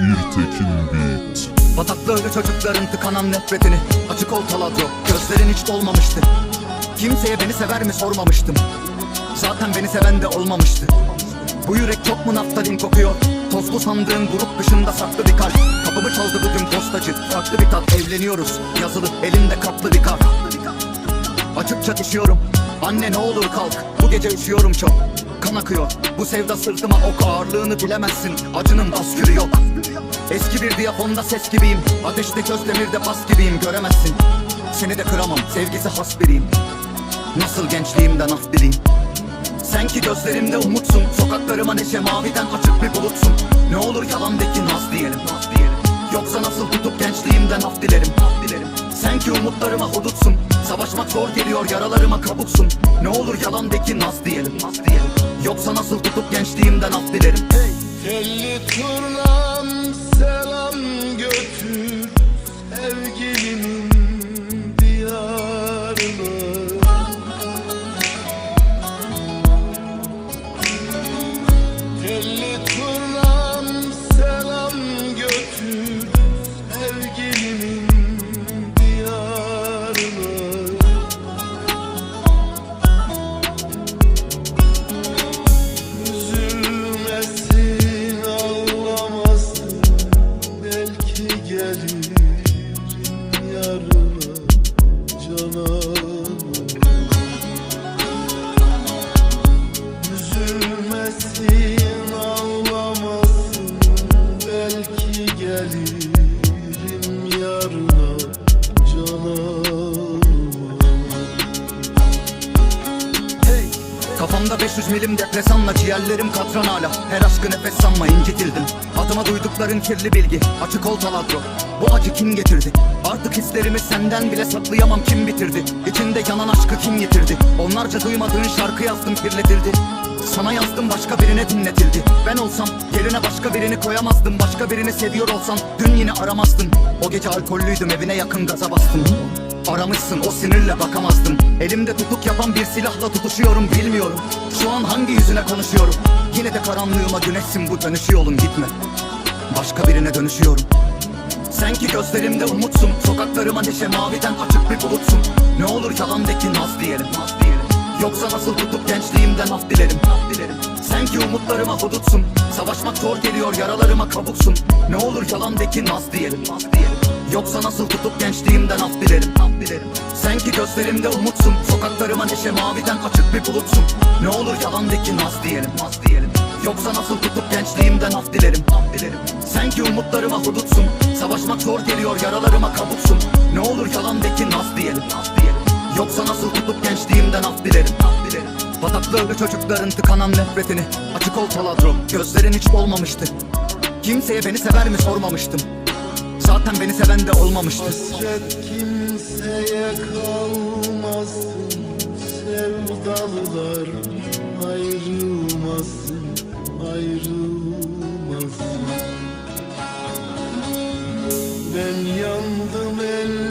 İrtekin Beat. Bataklı ölü çocukların tıkanan nefretini. Açık ol taladro gözlerin hiç dolmamıştı. Kimseye beni sever mi sormamıştım. Zaten beni seven de olmamıştı. Bu yürek çok mu naftalin kokuyor? Tozlu sandığın grup dışında saklı bir kalp. Kapımı çaldı bugün postacı. Farklı bir tat evleniyoruz. Yazılı elimde kaplı bir kart Açıkça düşüyorum Anne ne olur kalk. Bu gece üşüyorum çok. Kan akıyor. Bu sevda sırtıma ok ağırlığını bilemezsin. Acının baskürü yok Eski bir diyafonda ses gibiyim. Ateşte köz demirde bas gibiyim. Göremezsin. Seni de kıramam. Sevgisi has biriyim. Nasıl gençliğimden af dileyim? Sen ki gözlerimde umutsun. Sokaklarıma neşe maviden açık bir bulutsun. Ne olur yalandaki naz diyelim, naz diyelim. Yoksa nasıl tutup gençliğimden af dilerim, af dilerim. Sen ki umutlarıma hudutsun. Savaşmak zor geliyor yaralarıma kabuksun. Ne olur yalandaki naz diyelim, naz diyelim. Yoksa nasıl tutup gençliğimden af dilerim? Hey. Telli turnam You. Kafamda 500 milim depresanla ciğerlerim katran hala. Her aşkı nefes sanma incitildim. Adıma duydukların kirli bilgi Açık ol taladro. Bu acı kim getirdi? Artık hislerimi senden bile saklayamam kim bitirdi? İçinde yanan aşkı kim yitirdi? Onlarca duymadığın şarkı yazdım kirletildi. Sana yazdım başka birine dinletildi. Ben olsam yerine başka birini koyamazdım. Başka birini seviyor olsam dün yine aramazdın O gece alkollüydüm evine yakın gaza bastım Aramışsın o sinirle bakamazdım. Elimde tutuk yapan bir silahla tutuşuyorum bilmiyorum. Şu an hangi yüzüne konuşuyorum? Yine de karanlığıma güneşsin bu dönüşü yolun gitme. Başka birine dönüşüyorum. Sen ki gözlerimde umutsun Sokaklarıma neşe maviden açık bir bulutsun. Ne olur yalandaki naz diyelim, naz diyelim. Yoksa nasıl tutup gençliğimden af dilerim, ki umutlarıma hudutsun Savaşmak zor geliyor yaralarıma kabuksun Ne olur yalandaki naz diyelim, naz diyelim. Yoksa nasıl tutup gençliğimden af dilerim, af dilerim. Sen ki gözlerimde umutsun Sokaklarıma neşe maviden açık bir bulutsun Ne olur yalandaki naz diyelim, naz diyelim. Yoksa nasıl tutup gençliğimden af dilerim, af dilerim. Sen ki umutlarıma hudutsun Savaşmak zor geliyor yaralarıma kabuksun Ne olur yalandaki naz diyelim, naz diyelim. Yoksa nasıl tutup gençliğimden af dilerim, af dilerim. Bataklı çocukların tıkanan nefretini. Açık ol paladro Gözlerin hiç olmamıştı. Kimseye beni sever mi sormamıştım. Zaten beni seven de olmamıştı. Hasret kimseye kalmasın Sevdalılar ayrılmasın Ayrılmasın Ben yandım ellerim